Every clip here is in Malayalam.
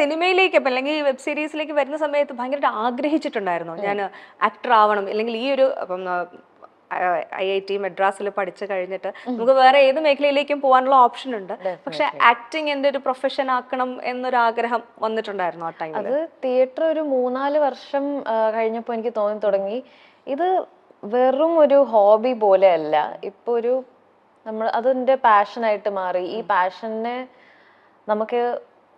സിനിമയിലേക്ക് ഇപ്പം അല്ലെങ്കിൽ ഈ വെബ് സീരീസിലേക്ക് വരുന്ന സമയത്ത് ഭയങ്കരമായിട്ട് ആഗ്രഹിച്ചിട്ടുണ്ടായിരുന്നു. ഞാൻ ആക്ടർ ആവണം അല്ലെങ്കിൽ ഈ ഒരു അപ്പം ഐ ഐ ടി മദ്രാസിൽ പഠിച്ചു കഴിഞ്ഞിട്ട് നമുക്ക് വേറെ ഏത് മേഖലയിലേക്കും പോകാനുള്ള ഓപ്ഷൻ ഉണ്ട്. പക്ഷെ ആക്ടിങ് എന്റെ ഒരു പ്രൊഫഷൻ ആക്കണം എന്നൊരു ആഗ്രഹം വന്നിട്ടുണ്ടായിരുന്നു ആ ടൈമിൽ അത് തിയേറ്റർ ഒരു മൂന്നാൽ വർഷം കഴിഞ്ഞപ്പോൾ എനിക്ക് തോന്നി തുടങ്ങി. ഇത് വെറും ഒരു ഹോബി പോലെ അല്ല ഇപ്പൊ ഒരു നമ്മൾ അതെന്റെ പാഷനായിട്ട് മാറി. ഈ പാഷനെ നമുക്ക്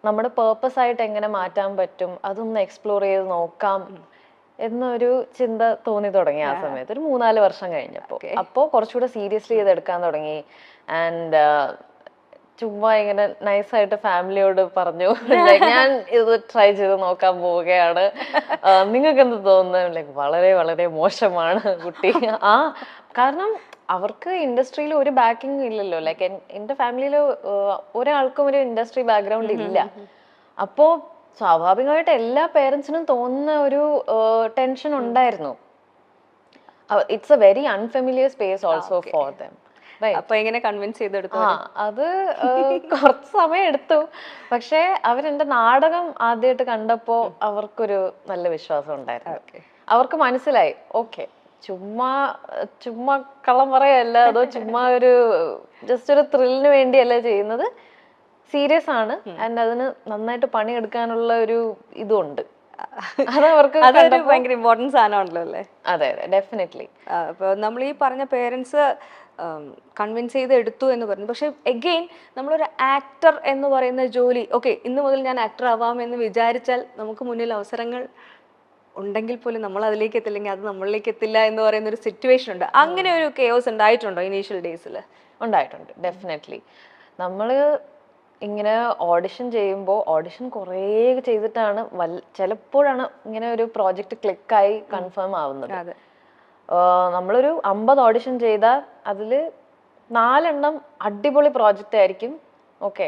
നമ്മുടെ പേർപ്പസ് ആയിട്ട് എങ്ങനെ മാറ്റാൻ പറ്റും അതൊന്ന് എക്സ്പ്ലോർ ചെയ്ത് നോക്കാം എന്നൊരു ചിന്ത തോന്നി തുടങ്ങി ആ സമയത്ത്. ഒരു മൂന്നാൽ വർഷം കഴിഞ്ഞപ്പോ. അപ്പോ കുറച്ചുകൂടെ സീരിയസ്ലി ഇത് എടുക്കാൻ തുടങ്ങി. ആൻഡ് ചുമ്മാ ഇങ്ങനെ നൈസായിട്ട് ഫാമിലിയോട് പറഞ്ഞു. ഞാൻ ഇത് ട്രൈ ചെയ്ത് നോക്കാൻ പോവുകയാണ്. നിങ്ങൾക്ക് എന്ത് തോന്നുന്നു? ലൈക്ക് വളരെ വളരെ മോശമാണ് കുട്ടി. ആ കാരണം അവർക്ക് ഇൻഡസ്ട്രിയിൽ ഒരു ബാക്കിംഗ് ഇല്ലല്ലോ. ലൈക്ക് എന്റെ ഫാമിലിയിൽ ഒരാൾക്കും ഒരു ഇൻഡസ്ട്രി ബാക്ക്ഗ്രൗണ്ട് ഇല്ല. അപ്പോ സ്വാഭാവികമായിട്ട് എല്ലാ പേരൻസിനും തോന്നുന്ന ഒരു ടെൻഷൻ ഉണ്ടായിരുന്നു. It's a very unfamiliar space also for them അപ്പൊ എങ്ങനെ കൺവിൻസ് ചെയ്തെടുത്തു അത് കുറച്ച് സമയം എടുത്തു. പക്ഷേ അവരെന്റെ നാടകം ആദ്യമായിട്ട് കണ്ടപ്പോ അവർക്കൊരു നല്ല വിശ്വാസം ഉണ്ടായിരുന്നു. അവർക്ക് മനസ്സിലായി. ഓക്കെ ചുമ്മാ ചുമ്മാ കള്ളം പറയല്ല. അതോ ചുമ്മാ ഒരു ജസ്റ്റ് ഒരു ത്രില്ലിന് വേണ്ടിയല്ല ചെയ്യുന്നത്. സീരിയസ് ആണ്. ആൻഡ് അതിന് നന്നായിട്ട് പണിയെടുക്കാനുള്ള ഒരു ഇതുണ്ട്. അതവർക്ക് അതൊരു ഭയങ്കര ഇമ്പോർട്ടൻസ് സാധനമാണല്ലോ അല്ലേ? അതെ അതെ. ഡെഫിനറ്റ്ലി അപ്പോൾ നമ്മൾ ഈ പറഞ്ഞ പേരൻസ് കൺവിൻസ് ചെയ്ത് എടുത്തു എന്ന് പറഞ്ഞു. പക്ഷെ എഗെയിൻ നമ്മളൊരു ആക്ടർ എന്ന് പറയുന്ന ജോലി ഓക്കെ ഇന്ന് മുതൽ ഞാൻ ആക്ടർ ആവാം എന്ന് വിചാരിച്ചാൽ നമുക്ക് മുന്നിൽ അവസരങ്ങൾ ഉണ്ടെങ്കിൽ പോലും നമ്മൾ അതിലേക്ക് എത്തില്ലെങ്കിൽ അത് നമ്മളിലേക്ക് എത്തില്ല എന്ന് പറയുന്ന ഒരു സിറ്റുവേഷൻ ഉണ്ട്. അങ്ങനെ ഒരു കെയോസ് ഉണ്ടായിട്ടുണ്ടോ ഇനീഷ്യൽ ഡേയ്സിൽ ഉണ്ടായിട്ടുണ്ട് ഡെഫിനറ്റ്ലി നമ്മൾ ഇങ്ങനെ ഓഡിഷൻ ചെയ്യുമ്പോൾ ഓഡിഷൻ കുറേ ചെയ്തിട്ടാണ് വൽ ചിലപ്പോഴാണ് ഇങ്ങനെ ഒരു പ്രോജക്റ്റ് ക്ലിക്കായി കൺഫേം ആവുന്നത്. നമ്മളൊരു അമ്പത് ഓഡിഷൻ ചെയ്താൽ അതിൽ നാലെണ്ണം അടിപൊളി പ്രോജക്റ്റ് ആയിരിക്കും. ഓക്കെ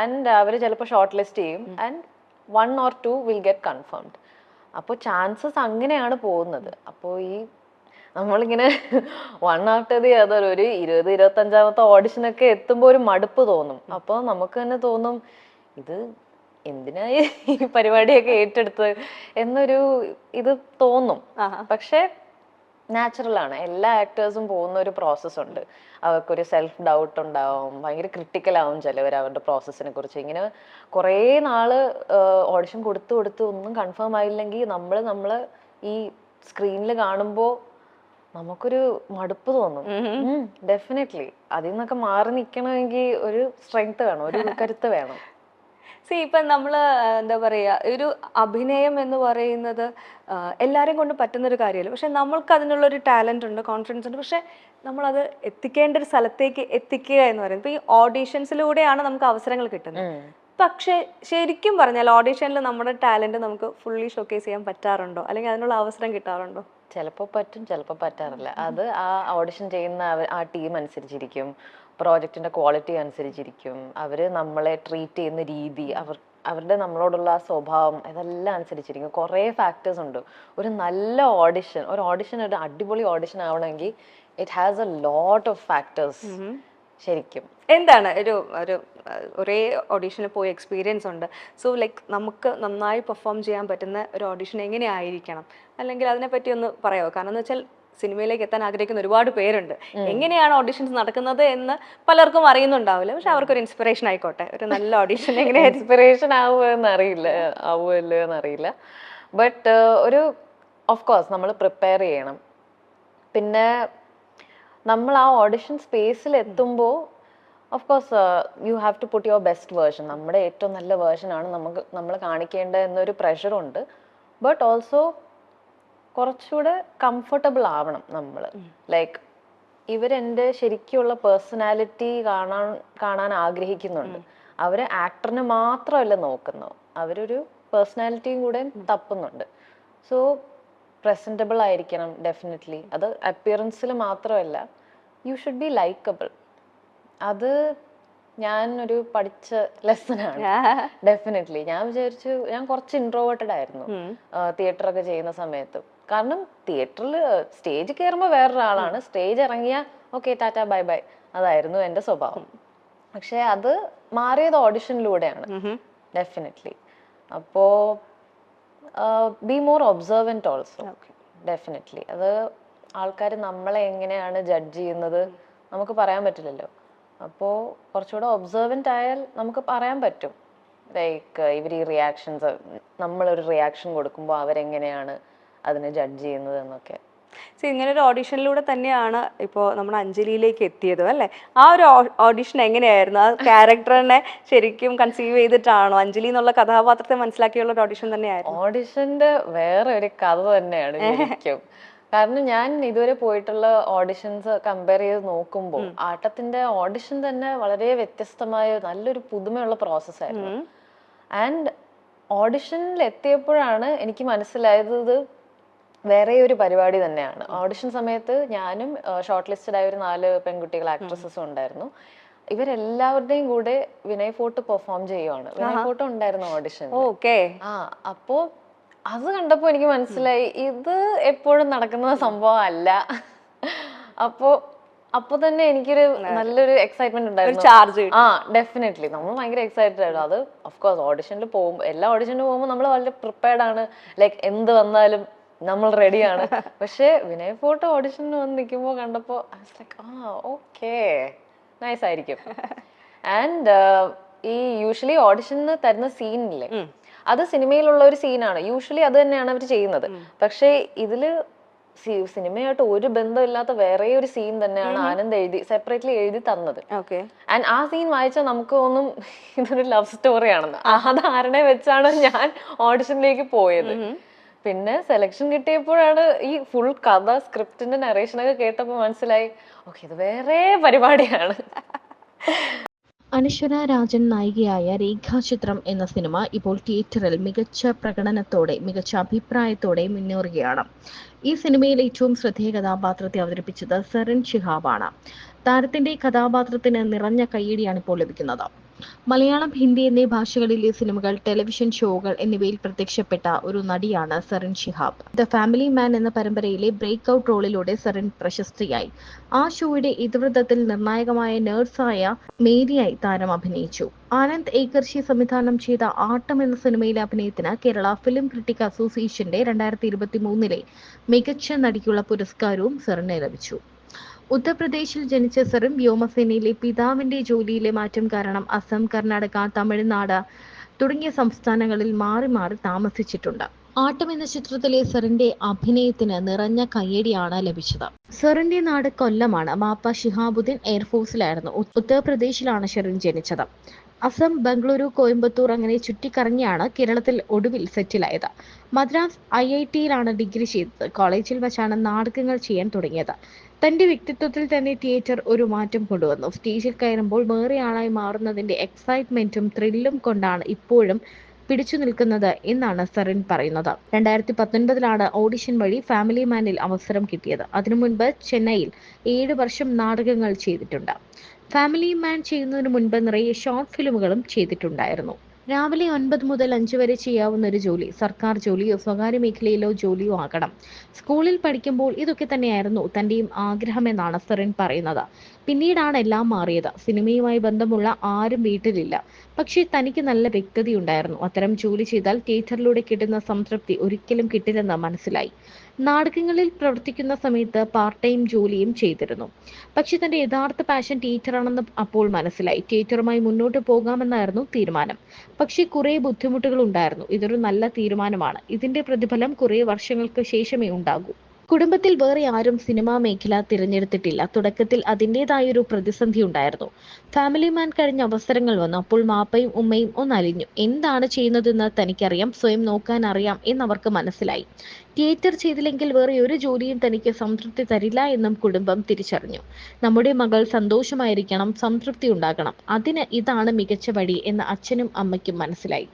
ആൻഡ് അവർ ചിലപ്പോൾ ഷോർട്ട് ലിസ്റ്റ് ചെയ്യും and one or two will get confirmed അപ്പോൾ ചാൻസസ് അങ്ങനെയാണ് പോകുന്നത്. അപ്പോൾ ഈ നമ്മളിങ്ങനെ വൺ ആഫ്റ്റർ ദി അതർ ഒരു ഇരുപത് ഇരുപത്തഞ്ചാമത്തെ ഓഡിഷനൊക്കെ എത്തുമ്പോൾ ഒരു മടുപ്പ് തോന്നും. അപ്പോൾ നമുക്ക് തന്നെ തോന്നും ഇത് എന്തിനാ ഈ പരിപാടിയൊക്കെ ഏറ്റെടുത്ത് എന്നൊരു ഇത് തോന്നും. പക്ഷേ നാച്ചുറൽ ആണ്. എല്ലാ ആക്ടേഴ്സും പോകുന്ന ഒരു പ്രോസസ്സ് ഉണ്ട്. അവർക്കൊരു സെൽഫ് ഡൗട്ട് ഉണ്ടാവും. ഭയങ്കര ക്രിട്ടിക്കൽ ആവും ചിലവർ അവരുടെ പ്രോസസ്സിനെ കുറിച്ച്. ഇങ്ങനെ കുറേ നാൾ ഓഡിഷൻ കൊടുത്ത് കൊടുത്ത് ഒന്നും കൺഫേം ആയില്ലെങ്കിൽ നമ്മൾ നമ്മൾ ഈ സ്ക്രീനിൽ കാണുമ്പോൾ നമുക്കൊരു മടുപ്പ് തോന്നും. ഡെഫിനറ്റ്ലി അതിൽ നിന്നൊക്കെ മാറി നിൽക്കണമെങ്കിൽ ഒരു സ്ട്രെങ്ത് വേണം ഒരു കരുത്ത് വേണം. സി ഇപ്പം നമ്മൾ എന്താ പറയുക ഒരു അഭിനയം എന്ന് പറയുന്നത് എല്ലാവരെയും കൊണ്ട് പറ്റുന്ന ഒരു കാര്യമല്ല. പക്ഷെ നമ്മൾക്ക് അതിനുള്ള ഒരു ടാലന്റ് ഉണ്ട് കോൺഫിഡൻസ് ഉണ്ട്. പക്ഷെ നമ്മളത് എത്തിക്കേണ്ട ഒരു സ്ഥലത്തേക്ക് എത്തിക്കുക എന്ന് പറയുന്നത്. ഇപ്പൊ ഈ ഓഡീഷൻസിലൂടെയാണ് നമുക്ക് അവസരങ്ങൾ കിട്ടുന്നത്. പക്ഷേ പക്ഷെ ശരിക്കും പറഞ്ഞാൽ ഓഡീഷനിൽ നമ്മുടെ ടാലന്റ് നമുക്ക് ഫുള്ളി ഷോക്കേസ് ചെയ്യാൻ പറ്റാറുണ്ടോ? അല്ലെങ്കിൽ അതിനുള്ള അവസരം കിട്ടാറുണ്ടോ? ചിലപ്പോൾ പറ്റും ചിലപ്പോൾ പറ്റാറില്ല. അത് ആ ഓഡിഷൻ ചെയ്യുന്ന ആ ടീം അനുസരിച്ചിരിക്കും. പ്രോജക്റ്റിന്റെ ക്വാളിറ്റി അനുസരിച്ചിരിക്കും. അവർ നമ്മളെ ട്രീറ്റ് ചെയ്യുന്ന രീതി അവർ അവരുടെ നമ്മളോടുള്ള സ്വഭാവം ഇതെല്ലാം അനുസരിച്ചിരിക്കും. കുറേ ഫാക്ടേഴ്സ് ഉണ്ട്. ഒരു നല്ല ഓഡിഷൻ ഒരു ഓഡിഷൻ ഒരു അടിപൊളി ഓഡിഷൻ ആവണമെങ്കിൽ it has a lot of factors ശരിക്കും. എന്താണ്? ഒരു ഒരു ഒരേ ഓഡീഷനിൽ പോയി എക്സ്പീരിയൻസ് ഉണ്ട്. സോ ലൈക്ക് നമുക്ക് നന്നായി പെർഫോം ചെയ്യാൻ പറ്റുന്ന ഒരു ഓഡീഷൻ എങ്ങനെയായിരിക്കണം? അല്ലെങ്കിൽ അതിനെപ്പറ്റി ഒന്ന് പറയാമോ കാരണം എന്ന് വെച്ചാൽ സിനിമയിലേക്ക് എത്താൻ ആഗ്രഹിക്കുന്ന ഒരുപാട് പേരുണ്ട്. എങ്ങനെയാണ് ഓഡിഷൻസ് നടക്കുന്നത് എന്ന് പലർക്കും അറിയുന്നുണ്ടാവില്ല. പക്ഷെ അവർക്കൊരു ഇൻസ്പിറേഷൻ ആയിക്കോട്ടെ. ഒരു നല്ല ഓഡിഷൻ എങ്ങനെ ഇൻസ്പിറേഷൻ ആവുമോ എന്നറിയില്ല ആവുമല്ലോ എന്നറിയില്ല. ബട്ട് ഒരു ഓഫ് കോഴ്സ് നമ്മൾ പ്രിപ്പയർ ചെയ്യണം. പിന്നെ നമ്മൾ ആ ഓഡിഷൻ സ്പേസിൽ എത്തുമ്പോൾ of course you have to put your best version നമ്മുടെ ഏറ്റവും നല്ല വേർഷൻ ആണ് നമുക്ക് നമ്മൾ കാണിക്കേണ്ടത് എന്നൊരു പ്രഷറുണ്ട് ബട്ട് ഓൾസോ കുറച്ചുകൂടെ കംഫർട്ടബിൾ ആവണം നമ്മൾ ലൈക്ക് ഇവരെന്റെ ശരിക്കുള്ള പേഴ്സണാലിറ്റി കാണാൻ കാണാൻ ആഗ്രഹിക്കുന്നുണ്ട്. അവർ ആക്ടറിനെ മാത്രമല്ല നോക്കുന്നു അവരൊരു പേഴ്സണാലിറ്റിയും കൂടെ തപ്പുന്നുണ്ട്. സോ പ്രസന്റബിൾ ആയിരിക്കണം ഡെഫിനറ്റ്ലി അത് അപ്പിയറൻസിൽ മാത്രമല്ല യു ഷുഡ് ബി ലൈക്കബിൾ അത് ഞാൻ ഒരു പഠിച്ച ലെസൺ ആണ് ഡെഫിനറ്റ്ലി ഞാൻ വിചാരിച്ചു ഞാൻ കുറച്ച് ഇൻട്രോവേർട്ടഡ് ആയിരുന്നു. തിയേറ്റർ ഒക്കെ ചെയ്യുന്ന സമയത്ത്. കാരണം തിയേറ്ററിൽ സ്റ്റേജ് കയറുമ്പോൾ വേറൊരാളാണ്. സ്റ്റേജ് ഇറങ്ങിയ ഓക്കെ ടാറ്റ ബൈ ബൈ. അതായിരുന്നു എന്റെ സ്വഭാവം. പക്ഷെ അത് മാറിയത് ഓഡിഷനിലൂടെയാണ്. ഡെഫിനറ്റ്ലി അപ്പോ be more observant also okay. Definitely അത് ആൾക്കാർ നമ്മളെ എങ്ങനെയാണ് ജഡ്ജ് ചെയ്യുന്നത് നമുക്ക് പറയാൻ പറ്റില്ലല്ലോ. അപ്പോൾ കുറച്ചുകൂടെ ഒബ്സർവന്റ് ആയാൽ നമുക്ക് പറയാൻ പറ്റും. ലൈക്ക് ഇവർ ഈ റിയാക്ഷൻസ് നമ്മളൊരു റിയാക്ഷൻ കൊടുക്കുമ്പോൾ അവരെങ്ങനെയാണ് അതിനെ ജഡ്ജ് ചെയ്യുന്നത് എന്നൊക്കെ. സോ ഇങ്ങനെ ഒരു ഓഡിഷനിലൂടെ തന്നെയാണ് ഇപ്പോൾ നമ്മൾ അഞ്ജലിയിലേക്ക് എത്തിയത് അല്ലേ? ആ ഒരു ഓഡിഷൻ എങ്ങനെയായിരുന്നു? ആ ക്യാരക്ടറിനെ ശരിക്കും കൺസീവ് ചെയ്തിട്ടാണോ? അഞ്ജലി എന്നുള്ള കഥാപാത്രത്തെ മനസ്സിലാക്കിയുള്ള ഒരു ഓഡിഷൻ തന്നെയായിരുന്നു. ഓഡിഷന്റെ വേറെ ഒരു കഥ തന്നെയാണ് ശരിക്കും. കാരണം ഞാൻ ഇതുവരെ പോയിട്ടുള്ള ഓഡിഷൻസ് കമ്പയർ ചെയ്ത് നോക്കുമ്പോൾ ആട്ടത്തിന്റെ ഓഡിഷൻ തന്നെ വളരെ വ്യത്യസ്തമായ നല്ലൊരു പുതുമയുള്ള പ്രോസസ് ആയിരുന്നു. ആൻഡ് ഓഡിഷനിൽ എത്തിയപ്പോഴാണ് എനിക്ക് മനസ്സിലായത് വേറെ ഒരു പരിപാടി തന്നെയാണ്. ഓഡിഷൻ സമയത്ത് ഞാനും ഷോർട്ട് ലിസ്റ്റഡ് ആയ ഒരു നാല് പെൺകുട്ടികൾ ആക്ട്രസസും ഉണ്ടായിരുന്നു. ഇവരെല്ലാവരുടെയും കൂടെ വിനയ് ഫോർട്ട് പെർഫോം ചെയ്യുവാണ്. വിനയ് ഫോർട്ട് ഉണ്ടായിരുന്നു ഓഡിഷൻ ഓക്കെ. ആ അപ്പോ അത് കണ്ടപ്പോ എനിക്ക് മനസ്സിലായി ഇത് എപ്പോഴും നടക്കുന്ന സംഭവം അല്ല അപ്പോ അപ്പൊ തന്നെ എനിക്കൊരു നല്ലൊരു എക്സൈറ്റ്മെന്റ് ഉണ്ടായിരുന്നു. ചാർജ് ആ ഡെഫിനറ്റ്ലി നമ്മൾ ഭയങ്കര എക്സൈറ്റഡ് ആയിരുന്നു. അത് ഓഫ് കോഴ്സ് ഓഡിഷനിൽ പോകുമ്പോൾ എല്ലാ ഓഡിഷനിൽ പോകുമ്പോൾ നമ്മൾ വളരെ പ്രിപ്പയർഡ് ആണ്. ലൈക്ക് എന്ത് വന്നാലും നമ്മൾ റെഡിയാണ് പക്ഷേ വിനയ് ഫോട്ടോ ഓഡിഷന് വന്ന് നിൽക്കുമ്പോൾ കണ്ടപ്പോൾ ആ ഓക്കേ നൈസ് ആയിരിക്കും. ആൻഡ് ഈ യൂഷ്വലി ഓഡിഷന് തരുന്ന സീനില്ലേ അത് സിനിമയിലുള്ള ഒരു സീനാണ് യൂഷ്വലി അത് തന്നെയാണ് അവർ ചെയ്യുന്നത്. പക്ഷേ ഇതിൽ സിനിമയായിട്ട് ഒരു ബന്ധമില്ലാത്ത വേറെ ഒരു സീൻ തന്നെയാണ് ആനന്ദ് എഴുതി സെപ്പറേറ്റ്ലി എഴുതി തന്നത്. ഓക്കെ ആൻഡ് ആ സീൻ വായിച്ചാൽ നമുക്ക് ഒന്നും ഇതൊരു ലവ് സ്റ്റോറി ആണെന്ന്. ആ. ധാരണ വെച്ചാണ് ഞാൻ ഓഡിഷനിലേക്ക് പോയത്? പിന്നെ സെലക്ഷൻ കിട്ടിയപ്പോഴാണ് ഈ ഫുൾ കഥ സ്ക്രിപ്റ്റിന്റെ നറേഷനൊക്കെ കേട്ടപ്പോൾ മനസ്സിലായി ഓക്കെ ഇത് വേറെ പരിപാടിയാണ്. അനശ്വര രാജൻ നായികയായ രേഖാചിത്രം എന്ന സിനിമ ഇപ്പോൾ തിയേറ്ററിൽ മികച്ച പ്രകടനത്തോടെ മികച്ച അഭിപ്രായത്തോടെ മുന്നേറുകയാണ്. ഈ സിനിമയിൽ ഏറ്റവും ശ്രദ്ധേയ കഥാപാത്രത്തെ അവതരിപ്പിച്ചത് സെറിൻ ഷിഹാബാണ് താരത്തിന്റെ കഥാപാത്രത്തിന് നിറഞ്ഞ കയ്യടിയാണ് ഇപ്പോൾ ലഭിക്കുന്നത്. മലയാളം ഹിന്ദി എന്നീ ഭാഷകളിലെ സിനിമകൾ ടെലിവിഷൻ ഷോകൾ എന്നിവയിൽ പ്രത്യക്ഷപ്പെട്ട ഒരു നടിയാണ് Zarin Shihab. The family man എന്ന പരമ്പരയിലെ ബ്രേക്ക് ഔട്ട് റോളിലൂടെ സെറിൻ പ്രശസ്തിയായി. ആ ഷോയുടെ ഇതിവൃത്തത്തിൽ നിർണായകമായ നേഴ്സായ മേരിയായി താരം അഭിനയിച്ചു. ആനന്ദ് ഏകർഷി സംവിധാനം ചെയ്ത ആട്ടം എന്ന സിനിമയിലെ അഭിനയത്തിന് കേരള ഫിലിം ക്രിട്ടിക് അസോസിയേഷന്റെ രണ്ടായിരത്തി ഇരുപത്തി മൂന്നിലെ മികച്ച നടിക്കുള്ള പുരസ്കാരവും സെറിന് ലഭിച്ചു. ഉത്തർപ്രദേശിൽ ജനിച്ച സെറും വ്യോമസേനയിലെ പിതാവിന്റെ ജോലിയിലെ മാറ്റം കാരണം അസം കർണാടക തമിഴ്നാട് തുടങ്ങിയ സംസ്ഥാനങ്ങളിൽ മാറി മാറി താമസിച്ചിട്ടുണ്ട്. ആട്ടം എന്ന ചിത്രത്തിലെ സെറിന്റെ അഭിനയത്തിന് നിറഞ്ഞ കയ്യടിയാണ് ലഭിച്ചത്. സെറിന്റെ നാട് കൊല്ലമാണ്. മാപ്പ ഷിഹാബുദ്ദീൻ എയർഫോഴ്സിലായിരുന്നു ഉത്തർപ്രദേശിലാണ് ഷെറിൻ ജനിച്ചത്. അസം ബംഗളൂരു കോയമ്പത്തൂർ അങ്ങനെ ചുറ്റിക്കറങ്ങിയാണ് കേരളത്തിൽ ഒടുവിൽ സെറ്റിലായത്. മദ്രാസ് ഐ ഐ ടിയിലാണ് ഡിഗ്രി ചെയ്തത്. കോളേജിൽ വെച്ചാണ് നാടകങ്ങൾ ചെയ്യാൻ തുടങ്ങിയത്. തന്റെ വ്യക്തിത്വത്തിൽ തന്നെ തിയേറ്റർ ഒരു മാറ്റം കൊണ്ടുവന്നു. സ്റ്റേജിൽ കയറുമ്പോൾ വേറെ ആളായി മാറുന്നതിന്റെ എക്സൈറ്റ്മെന്റും ത്രില്ലും കൊണ്ടാണ് ഇപ്പോഴും പിടിച്ചു നിൽക്കുന്നത് എന്നാണ് സെറിൻ പറയുന്നത്. രണ്ടായിരത്തി പത്തൊൻപതിലാണ് ഓഡിഷൻ വഴി ഫാമിലി മാനിൽ അവസരം കിട്ടിയത്. അതിനു മുൻപ് ചെന്നൈയിൽ ഏഴ് വർഷം നാടകങ്ങൾ ചെയ്തിട്ടുണ്ട്. ഫാമിലി മാൻ ചെയ്യുന്നതിന് മുൻപ് നിറയെ ഷോർട്ട് ഫിലിമുകളും ചെയ്തിട്ടുണ്ടായിരുന്നു. രാവിലെ ഒൻപത് മുതൽ അഞ്ച് വരെ ചെയ്യാവുന്ന ഒരു ജോലി സർക്കാർ ജോലിയോ സ്വകാര്യ മേഖലയിലോ ജോലിയോ ആകണം. സ്കൂളിൽ പഠിക്കുമ്പോൾ ഇതൊക്കെ തന്നെയായിരുന്നു തന്റെയും ആഗ്രഹമെന്നാണ് സെറിൻ പറയുന്നത്. പിന്നീടാണ് എല്ലാം മാറിയത്. സിനിമയുമായി ബന്ധമുള്ള ആരും വീട്ടിലില്ല. പക്ഷേ തനിക്ക് നല്ല വ്യക്തതയുണ്ടായിരുന്നു. അത്തരം ജോലി ചെയ്താൽ തിയേറ്ററിലൂടെ കിട്ടുന്ന സംതൃപ്തി ഒരിക്കലും കിട്ടില്ലെന്ന് മനസ്സിലായി. നാടകങ്ങളിൽ പ്രവർത്തിക്കുന്ന സമയത്ത് പാർട്ട് ടൈം ജോലിയും ചെയ്തിരുന്നു. പക്ഷെ തന്റെ യഥാർത്ഥ പാഷൻ ടീച്ചറാണെന്ന് അപ്പോൾ മനസ്സിലായി. ടീച്ചറുമായി മുന്നോട്ട് പോകാമെന്നായിരുന്നു തീരുമാനം. പക്ഷേ കുറെ ബുദ്ധിമുട്ടുകൾ ഉണ്ടായിരുന്നു. ഇതൊരു നല്ല തീരുമാനമാണ്. ഇതിന്റെ പ്രതിഫലം കുറെ വർഷങ്ങൾക്ക് ശേഷമേ ഉണ്ടാകൂ. കുടുംബത്തിൽ വേറെ ആരും സിനിമാ മേഖല തിരഞ്ഞെടുത്തിട്ടില്ല. തുടക്കത്തിൽ അതിന്റെതായൊരു പ്രതിസന്ധി ഉണ്ടായിരുന്നു. ഫാമിലി മാൻ കഴിഞ്ഞ അവസരങ്ങൾ വന്നു. അപ്പോൾ മാപ്പയും ഉമ്മയും ഒന്നലിഞ്ഞു. എന്താണ് ചെയ്യുന്നതെന്ന് തനിക്കറിയാം. സ്വയം നോക്കാൻ അറിയാം എന്നവർക്ക് മനസ്സിലായി. തിയേറ്റർ ചെയ്തില്ലെങ്കിൽ വേറെ ഒരു ജോലിയും തനിക്ക് സംതൃപ്തി തരില്ല എന്നും കുടുംബം തിരിച്ചറിഞ്ഞു. നമ്മുടെ മകൾ സന്തോഷമായിരിക്കണം സംതൃപ്തി ഉണ്ടാകണം. അതിന് ഇതാണ് മികച്ച വഴി എന്ന് അച്ഛനും അമ്മയ്ക്കും മനസ്സിലായി.